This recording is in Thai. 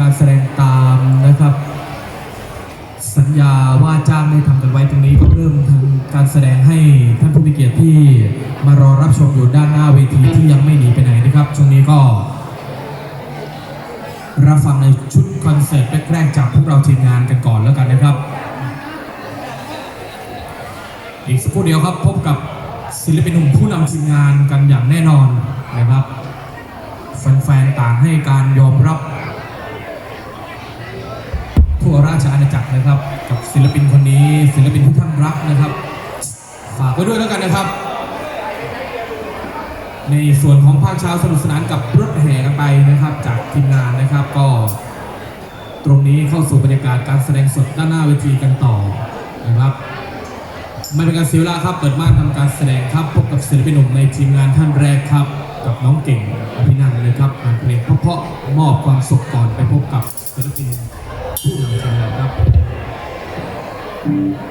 การแสดงตามนะครับ สัญญาว่าจ้างได้ทำกันไว้ตรงนี้ก็เริ่มทำการแสดงให้ท่านผู้มีเกียรติที่มารอรับชมอยู่ด้านหน้าเวทีที่ยังไม่หนีไปไหนนะครับช่วงนี้ก็ รับฟังในชุดคอนเสิร์ตแรกๆจากพวกเราทีมงานกันก่อนแล้วกันนะครับ อีกสักครู่เดียวครับพบกับศิลปินหนุ่มผู้นำทีมงานกันอย่างแน่นอนนะครับแฟนๆต่างให้การยอมรับ ราชอาณาจักรนะครับ กับศิลปินคนนี้ ศิลปินที่ท่านรักนะครับ ฝากไว้ด้วยแล้วกันนะครับ ในส่วนของภาคเช้าสนุกสนานกับรถแห่กันไปนะครับ จากทีมงานนะครับก็ ตรงนี้เข้าสู่บรรยากาศการแสดงสดด้านหน้าเวทีกันต่อนะครับไม่เป็นการเสียเวลาครับ เปิดม่านทำการแสดงครับ พบกับศิลปินหนุ่มในทีมงานท่านแรกครับ กับน้องเก่งอภินันเลยครับงานเพลงเพราะๆมอบความสุขก่อนไปพบกับศิลปิน Thank you.